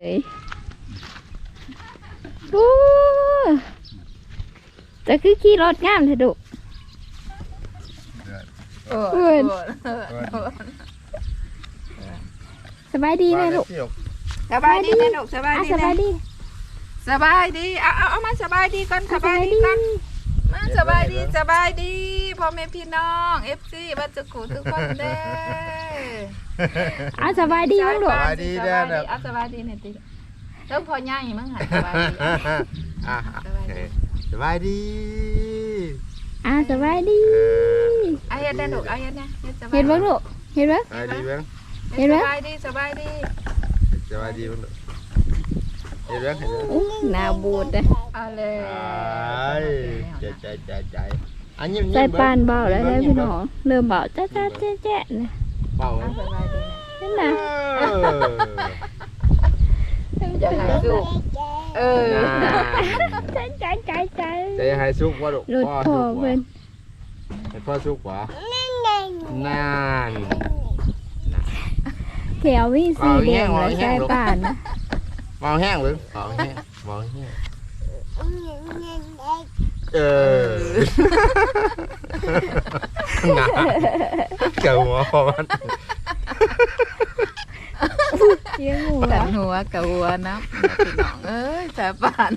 เอ้ยโอ้จะคือขี่รถงามเถอะดุ เออเพื่อนเออเออสบายดีไหมลูกสบายดีนะลูกสบายอะดีสบายนะดีสบายดีเอาเอาเอามาสบายดีก่อนสบายดีก่อน มาสบายดีสบายดีพ่อแม่พี่น้องเอฟซีบัจจุกุทุกคนเด้ออะสบายดีมั้งลูกสบายดีเด้อสบายดีเอาสบายดีเนี่ยติเริ่มพอใหญ่มั้งหันสบายดีอะโอเคสบายดีอะสบายดีเออเอาเฮ็ดได้ลูกเอาเฮ็ดนะฮ็ดสบายเห็นบ้างลูกเห็นบ้างสบายดีเบ้างเห็นไหมสบายดีสบายดีสบายดีเบ้าง เห็นเบ้างเห็นเบ้างอื้อหน้าบูดเลย เอาเลยไอ้ใจใจใจใจอันยิ้มยิ้มใส่เบิ่งปานเบาแล้วนะยิ้พี่มเบิ่น้องเริ่มเบาจ้าจ้าแจ๊ะแจ๊ะนะเบาเอาสบายดีนะนั่นนะเออจะหายสุกเออใจใจใจใจใจให้สุกว่าลูกรถพ่อพ่อสุกเพิ่ว่านให้พ่อสุกว่านั่นแถววิ่งสีแดงเลยใส่ปานนะ เบาแห้งเบิ่งเบาแห้งเบาแห้งเออหนาเกี่ยวหัวพอมัน เยี่ยงหัวกันหัวกับหัวน้ำพี่น้องเอ้ยสาบาน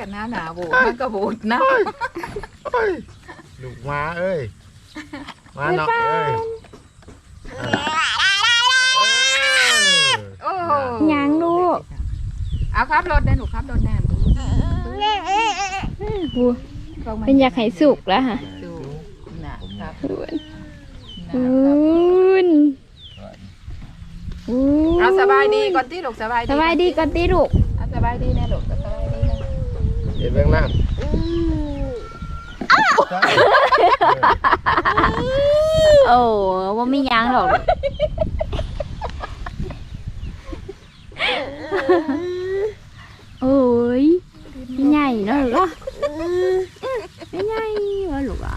กันหน้าหนาบูดมันก็บูดน้เอ้ยลูกมาเอ้ยมาเนาะเอ้ยเออำโอ้ยังลูก เอาครับรถได้หนูครับรถแน่หัวเป็นอยากให้สุกแล้วฮะดูนะครับอุ่นนะอุ่นอุ่นเอาสบายดีก่อนที่ลูกสบายดีสบายดีก่อนตีลูกเอาสบายดีแน่ลูกสบายดีนะเห็นเบื้องหน้าโอ้ว่าไม่ยังหรอกโอ้ยไม่ใหญ่เนอะลูกไม่ใหญ่วะลูกอะ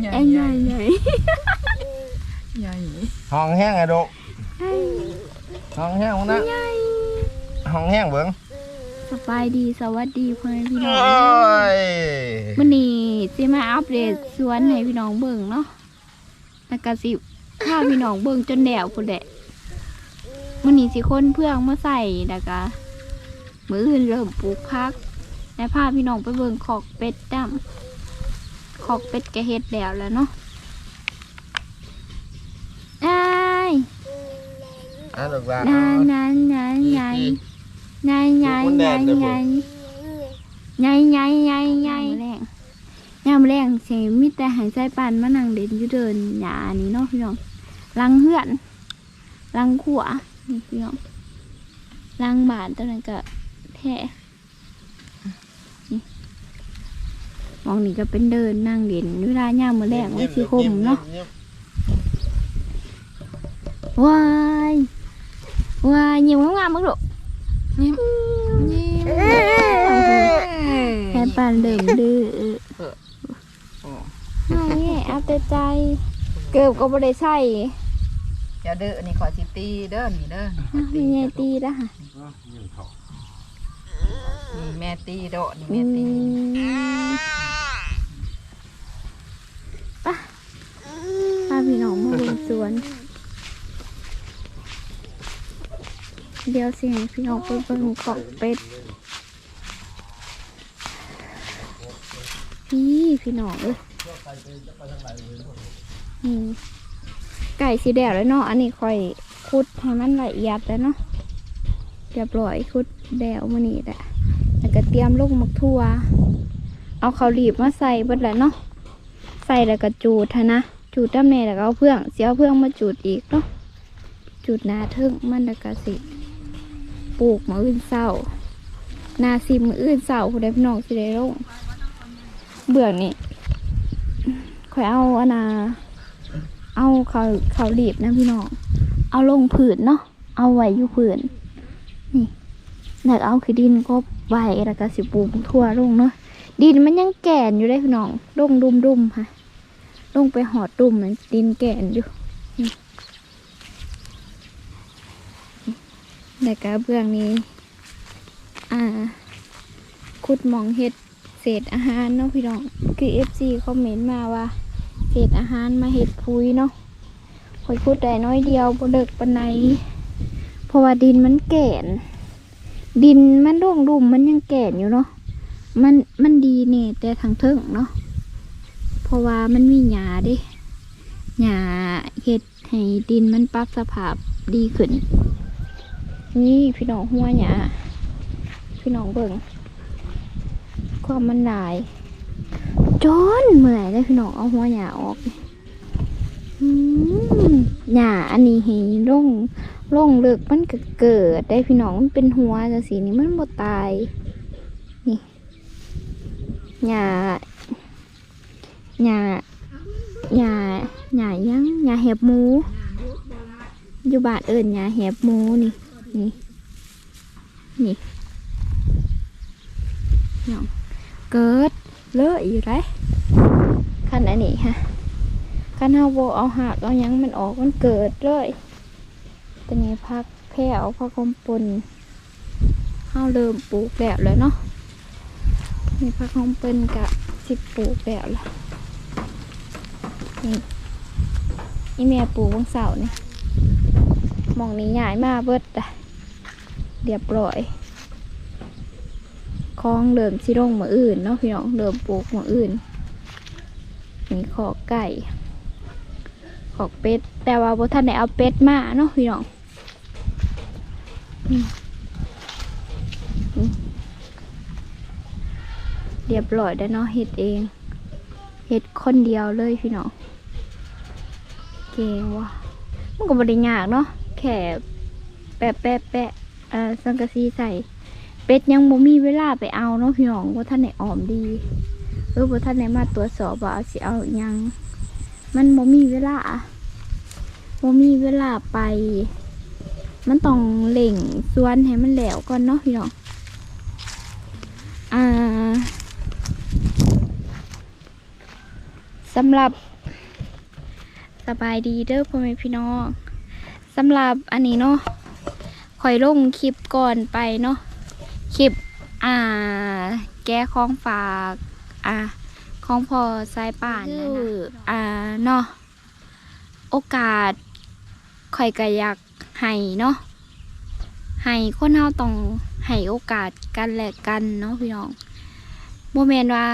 ใหญ่ ไอ้ใหญ่ใหญ่ ใหญ่ ห้ องแห้งไอ้ดุห้องแห้งนะใหญ่ห้องแห้งเบื้องสบายดีสวัสดีพ่อแม่พี่น้โออง้ยมื่อนี้สิมาอัปเดตสวนให้พี่น้องเบิ่งเนาะแล้วก็สิพาพี่น้องเบิ่งจนแดวพุ่นแหละมื่อนี้สิคนเพื่องมาใส่แล้วก็มืออื่นเริ่มปลูกพักแล้วพาพี่น้องไปเบิ่งขอกเป็ดดำขอกเป็ดกระเฮ็ดแล้วแล้วเนาะอ้าย อะลูกหลานนานนานนานนานนานนานนานนานไงไงไงไงแรงยามแรงเสียมีแต่หายใจปานมานั่งเด่นอยู่เดินหยานี่เนาะพี่น้องลังเหือนลังขวานี่พี่น้องลังบานตอนนั้นก็แท้นี่มองนี่ก็เป็นเดินนั่งเด่นเวลายามมือแรงไว้สีคมเนาะ ว้าย Wow, nhiều ngắm ngắm mức độ Nhiều Nhiều Hai bàn đường đưa Hai áp tay tay Cơm có bộ đầy say อย่าเด้อนี่ขอสิตีเด้อนี่เด้อมีไงตีละค่ะนี่แม่ตีโดนี่แม่ตี เดียวสิให้พี่น้องไปเบิ่งกอกเป็ดพี่พี่น้องเอ้ยนี่ไก่สีแดงแล้วเนาะอันนี้ค่อยคุดให้มันละเอียดแล้วเนาะเรียบร้อยคุดแดวมานี่แหละแล้วก็เตรียมลูกมักทั่ว เอาเขาหลีบมาใส่เบิดแล้วเนาะใส่แล้วก็จูดนะจูดด้านในแล้วก็เอาเพื่องเสียเอาเพื่องมาจูดอีกเนาะจูดหนาทึ่งมันแล้วก็สิ ปลูกมาอื่นเศร้านาสิมออื่นเศร้าผู้ใดพี่น้องสิได้ลงเบื่อนี่ข่อยเอาอนาเอาเขาเขาหลีบนะพี่น้อง เอาลงผืนเนาะ เอาไว้อยู่ผืนนี่แล้วก็เอาคือดินก็ไว้แล้วก็สิปลูกทั่วลงเนาะ ดินมันยังแก่นอยู่ได้พี่น้องลงดุมดุมค่ะ ลงไปหอดดุมมันดินแก่นอยู่นี่ แล้วก็เบื้องนี้ อ่าขุดมองเห็ดเศษอาหารเนาะพี่น้อง คือ FC คอมเมนต์มาว่า เศษอาหารมาเห็ดพุยเนาะคอยขุดได้น้อยเดียวบเลิกปานใดเพราะว่าดินมันแก่น ดินมันร่วงรุมมันยังแก่นอยู่เนาะ มันมันดีเนี่ยแต่ทางเทิงเนาะ เพราะว่ามันมีหญ้าดิหญ้าเห็ดให้ดินมันปรับสภาพดีขึ้น นี่พี่น้องหัวหญ้าพี่น้องเบิ่งความมันหลายจนเมื่อยได้พี่น้องเอาหัวหญ้าออกอืมหญ้าอันนี้ให้ร่งร่งเลิกมันก็เกิดได้พี่น้องมันเป็นหัวจังสีนี้มันบ่ตายนี่หญ้าหญ้าหญ้าหญ้ายังหญ้าเห็บหมูอยู่บานเอิญหญ้าเห็บหมูนี่ นี่ นี่น้องเกิดเลอะอยู่ไรขั้นอันนี้ฮะขั้นเฮาโบเอาหักเอายังมันออกมันเกิดเลยตอนนี้พักแพร่เอาพักกมปนเฮาเริ่มปลูกแล้วแล้วเนาะนี่พักกมปนกะสิบปลูกแล้วละนี่นี่แม่ปลูกวันเสาร์นี่หมองนี้ใหญ่มากเบิดอะ เรียบร้อยคลองเริ่มสิลงมืออื่นเนาะพี่น้องเริ่มปลูกมืออื่นนี่ขอกไก่ขอกเป็ด แต่ว่าบ่ทันได้เอาเป็ดมาเนาะพี่น้องเรียบร้อยแล้วเนาะเฮ็ดเองเฮ็ดคนเดียวเลยพี่น้องเก่งว่ะมันก็บ่ได้ยากเนาะแค่แปะแปะแปะ เอ่อสังกะสีใส่ เป็ดยังบ่มีเวลาไปเอาเนาะพี่น้องว่าท่านไหนออมดีเออว่าท่านไหนมาตรวจสอบว่าเอาสิเอายัง มันบ่มีเวลาบ่มีเวลาไป มันต้องเล่งสวนให้มันแล้วก่อนเนาะพี่น้องอ่าสำหรับสบายดีเด้อพ่อแม่พี่น้องสำหรับอันนี้เนาะ คอยลงคลิปก่อนไปเนาะคลิปอ่า แก้ของฝากอ่าของพอสายป่านนะนะอ่าเนาะโอกาสข่อยก็อยากให้เนาะให้คนเฮาต้องให้โอกาสกันและกันเนาะพี่น้องโมเมนว่า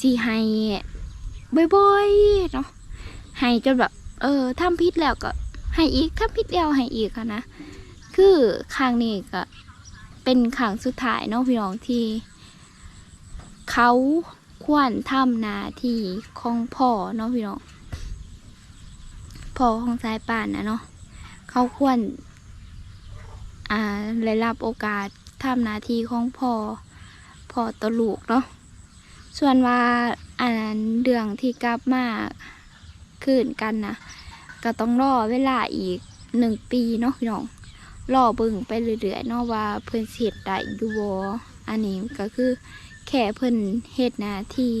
สิให้บ่อยๆเนาะให้จนแบบ เออทำผิดแล้วก็ให้อีกทำผิดแล้วให้อีกอะนะ คือครั้งนี้ก็เป็นครั้งสุดท้ายเนาะพี่น้องที่ เขาควรทำหนาที่ของพ่อเนาะพี่น้องพ่อของสายป่านนะเนาะเขาควรอ่าได้รับโอกาสทำหนาทีของพ่อพ่อตลูกเนาะส่วนว่าอันนเรื่องที่กลับมาคืนกันนะก็ต้องรอเวลาอีกหนึ่งปีเนาะพี่น้อง รอเบิ่งไปเรื่อยๆเนาะว่าเพิ่นสิเฮ็ดได้อยู่บ่อันนี้ก็คือแค่เพิ่นเฮ็ดหน้าที่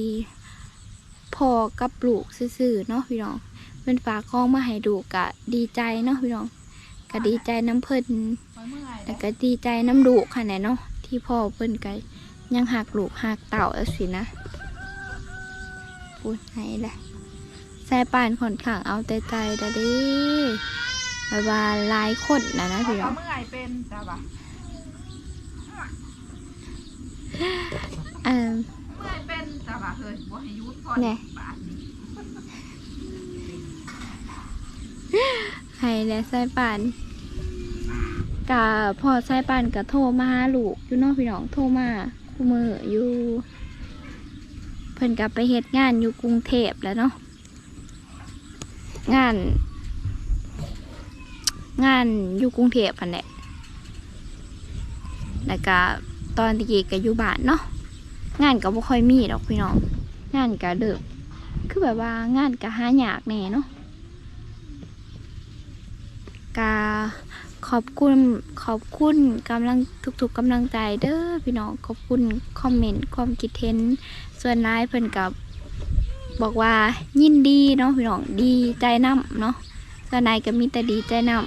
พอกับปลูกซื่อๆเนาะพี่น้องเพิ่นฝากของมาให้ดูกะดีใจเนาะพี่น้องก็ดีใจน้ำเพิ่นแล้วก็ดีใจน้ำลูกค่ะแน่เนาะที่พ่อเพิ่นก็ยังหักลูกหักเต่าเอาสินะพูดให้แหละสายป่านค่อนข้างเอาแต่ใจเด้อเด้ แบบว่าหลายคนนะนะพี่น้องเมื่อยเป็นจ้าบ่ะเอ่อเมื่อยเป็นจ้าบ่ะเฮ้ยบ่ให้หยุดพอแน่บาทนี่ให้และสายป่านกะพอสายป่านกะโทรมาหาลูกอยู่เนอกพี่น้องโทรมาคู่มืออยู่เพิ่นกลับไปเฮ็ดงานอยู่กรุงเทพแล้วเนาะงาน งานอยู่กรุงเทพพันแหละแล้วก็ตอนตะกี้ก็อยู่บ้านเนาะงานก็บ่ค่อยมีดอกพี่น้องงานก็เดิมคือแบบว่างานก็หายากแน่เนาะกาขอบคุณขอบคุณกำลังทุกๆกำลังใจเด้อพี่น้องขอบคุณคอมเมนต์ความคิดเห็นส่วนร้ายเพิ่นกับบอกว่ายินดีเนาะพี่น้องดีใจนํเนาะส่วนนายก็มีแต่ดีใจนํ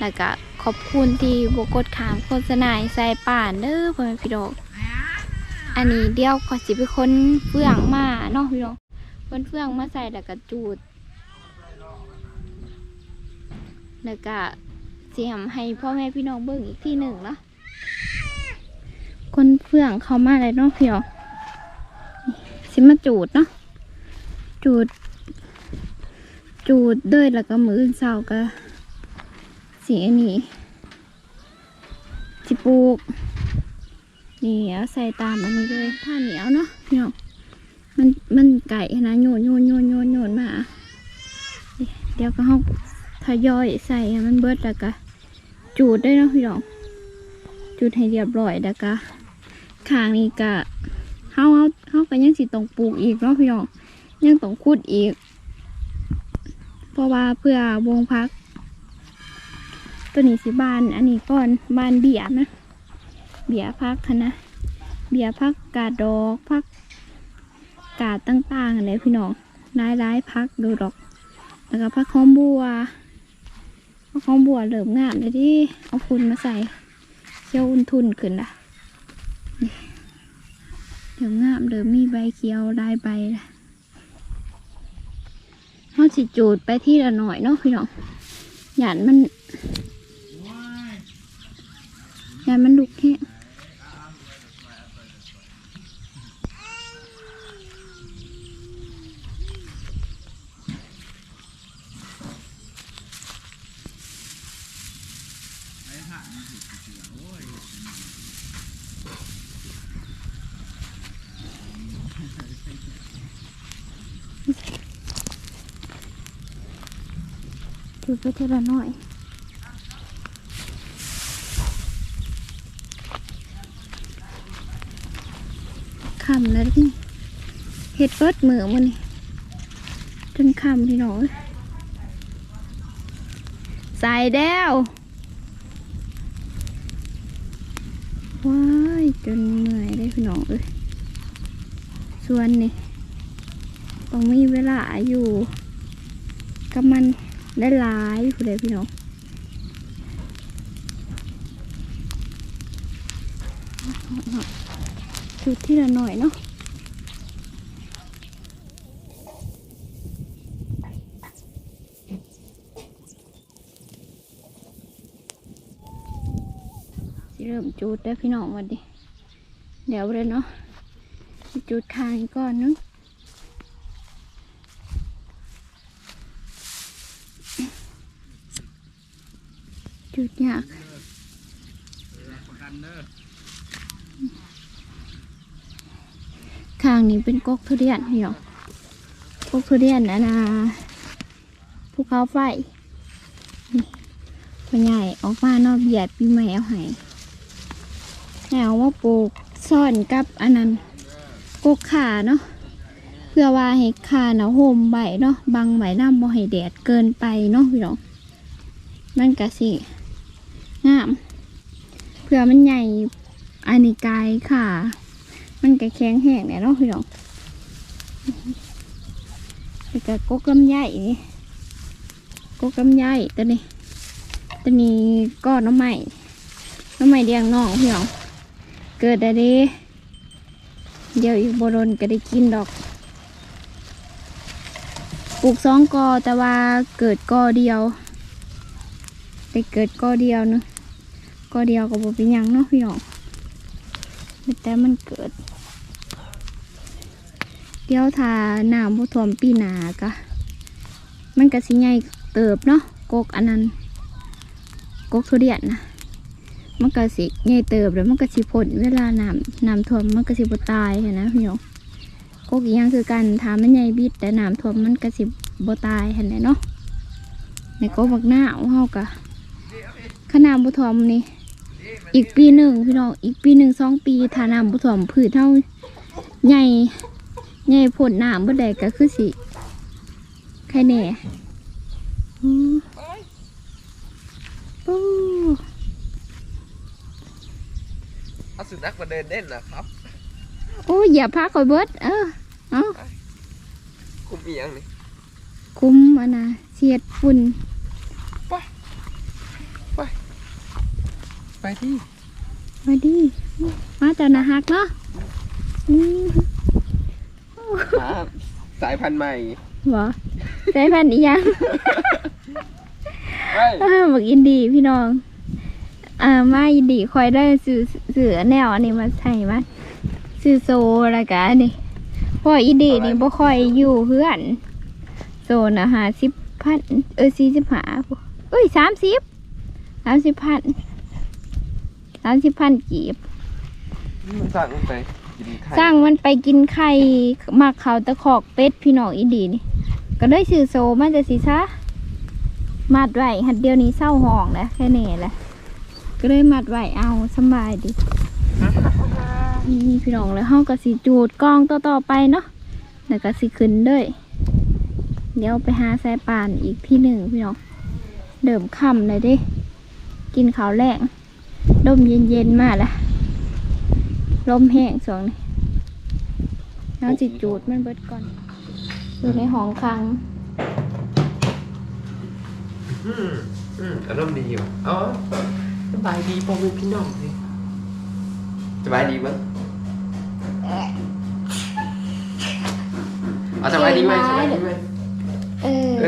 แล้วก็ขอบคุณที่บกดขามโฆษณาให้ใส่ป่านเด้อพ่อแม่พี่น้องอันนี้เดี๋ยวขอสิเป็นคนเฟื่องมาเนาะพี่น้องคนเฟื่องมาใส่แล้วก็จูด แล้วก็เสียมให้พ่อแม่พี่น้องเบิ่งอีกที่หนึ่งเนาะคนเฟื่องเขามาเลยเนาะพี่น้องสิมาจูดเนาะจูด จูดเด้ยแล้วก็มืออื่นเสาก็ สีอันนี้สิปลูกนี่เอาใส่ตามอันนี้เลยผ้าเหนียวเนาะพี่น้องมันมันไก่นะโยนโยนโยนโยนโยนมา เดี๋ยวก็ห้องทยอยใส่มันเบิดแล้วก็จูดได้เนาะพี่น้องจูดให้เรียบร้อยแล้วก็ข้างนี้ก็เฮาเฮาเฮาก็ยังสิต้องปลูกอีกเนาะพี่น้องยังต้องขุดอีก เพราะว่าเพื่อวงพัก ตัวนี้สิบาน อันนี้ก่อนบานเบียนะ เบียพักนะเบียพักกาดดอกพักกาดต่างๆอะไรพี่น้องร้ายร้ายพักดูดอก แล้วก็พักหอมบัวพักหอมบัวเหลิมงามเลยที่เอาคุณมาใส่เขียวอุ่นทุนขึ้นละเหลิมงามเหลิมมีใบเขียวลายใบละเขาสิจูดไปที่ละหน่อยเนาะพี่น้องหยานมัน ยานมันลุกแค่จูดไปเทีละหน่อย คำแล้วนี่ เห็ดเบิดมือมันนี่จนคำพี่น้องใส่แด้วว้ายจนเหนื่อยเลยพี่น้องเอ้ยส่วนนี่ต้องมีเวลาอยู่กับมันได้หลายผู้ใดพี่น้องจุดที่ละหน่อยเนาะ เริ่มจูดได้วพี่น้องวันดิเดี๋ยวเลยเนาะจูดคางก่อนนึงจูดยากคางนี้เป็นกกทุเรียนพี่น้องกกทุเรียนนะนะภูเขาไฟนี่พ่อใหญ่ออกมานอกเบียดปีใหม่เอาให้ แล้วว่าปลูกซ่อนกับอันนั้นกกขาเนาะเพื่อว่าให้ขาเนาห่มใบเนาะบังใบน้ำบ่ให้แดดเกินไปเนาะพี่น้องมันก็สิงามเพื่อมันใหญ่อันนี้กายค่ะ มันก็แข็งแห้งเนี่ยเนาะพี่น้องแล้วก็กกลำไยนี่กกลำไยตัวนี้ตัวนี้ก็น้ำใหม่น้ำใหม่เดียงน้องพี่น้อง เกิดอะไรเดี๋ยวอีกบโดนก็ได้กินดอก ปลูกสองกอแต่ว่าเกิดกอเดียวได้เกิดกอเดียวเนอะกอเดียวก็บ่เป็นยังเนาะพี่น้องแต่มันเกิด เดี๋ยวถ้าน้ำบ่ท่วมปีหนากะมันก็สิใหญ่เติบเนาะกกอันนั้นกกทุเรียนนะ มันก็สิใหญ่เติบแล้วมันก็สิพ้นเวลาน้ำน้ำท่วมมันก็สิบตายเหั้นนะพี่น้องกกอีกอย่างคือกันถามมันใหญ่บิด แต่น้ำท่วมมันก็สิบตายเหันแหละเนาะในกกบักหน้าเฮากะขนาดบ่ท่วมนี่ อีกปีหนึ่งพี่น้องอีกปีหนึ่งสองปีถ้าน้ำบ่ท่วมพืชเท่าใหญ่ใหญ่ผลน้ำบ่ได้ก็คือสิใครแน่อืมโอ้ เอาสุ นัขมาเดินเล่นนะครับโอ้ยอย่าพาคอยเบิดเออเอาคุมเอียงนี่คุ้มอันนะเสียดฝุ่นไปที่มาดีมาเจ้านะฮักเนาะอืมสายพันธุ์ใหม่บ่ใช้แผ่นอีหยังเฮ้ยเออบักอินดีพี่น้อง อ่ามาอินดีคอยได้สื่อสื่อแนวอันนี้มาใส่มาสื่อโซอะไรกันนี่เพราะอินดีนี่บ่ค่อยอยู่เพื่อนโซนะหาสิบพันเออสี่สิบหาเอ้ยสามสิบสามสิบพันสามสิบพันกีบมันสั่งไปกินไข่สร้างมันไปกินไข่มาเขาตะขอกเป็ดพี่น้องอินดีนี่ก็ได้สื่อโซมันจะสิซะมัดไว้หัดเดียวนี้เศร้าห้องแล้วแค่นี้แหละ ก็เลยมัดไว้เอาสบายดีนี่พี่น้องแล้วเฮาก็สิจูดกล้องต่อๆไปเนาะแล้วก็สิขึ้นด้วย เดี๋ยวไปหาสายป่านอีกที่หนึ่งพี่น้องเดิมค่ำเลยดิกินข้าวแรงลมเย็นๆมากละลมแห้งสองนี่แล้วจิจูดมันเบิดก่อน อยู่ในห้องคลังอืมอืมอารมณ์ดีว่ะอ๋อ สบายดีพ่อแม่พี่น้องสิสบายดีมั้งเอาสบายดีไหมสบายดีไหมเออเอ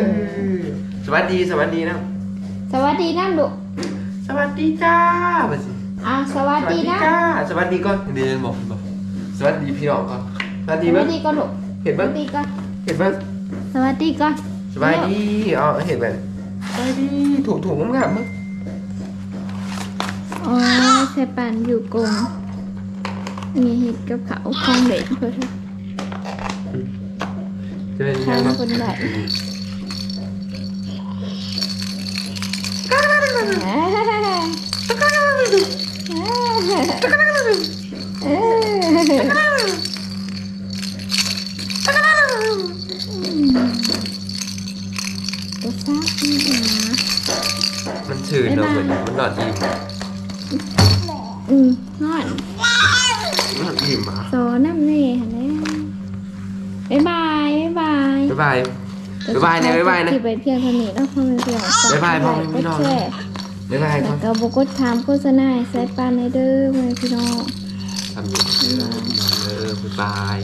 อสวัสดีสวัสดีนะสวัสดีนั่นลูกสวัสดีจ้ามาสิอะสวัสดีนะจ้าสวัสดีก่อนเดี๋ยวบอกบอกสวัสดีพี่น้องก่อนสวัสสดีวัมั้สยดีก่อนลูกเห็นสมั้วัยสดีก่อนเห็นมั้ยสวัสดีก่อนสบายดีอ๋อเห็นมั้ยสบายดีถูกถูกงามๆมั้ง อ๋อใส่ปันอยู่กรงมีเห็ดกับเขาวของเด็กเพื่อจะเป็นทายังงไงคนใดเออตัวซ่าที่หามันชื่นเนาะเหมือนมันนอนอิ่ม อืมนอนนอนอิ่มอะโซน้ำนี่เห็นไหมบ๊ายบายบ๊ายบาย บ๊ายบาย บ๊ายบายนะบ๊ายบายนะที่ไปเพียงเท่านี้แล้วพ่อแม่พี่น้องฝกบ๊ายบายพ่อแม่พี่น้องกดแชร์บ๊ายบายก่แล้อวนก็บกดถามโฆษณาให้ใส่ปานในเด้อพ่อแม่พี่น้องทำอยู่เออบ๊ายบาย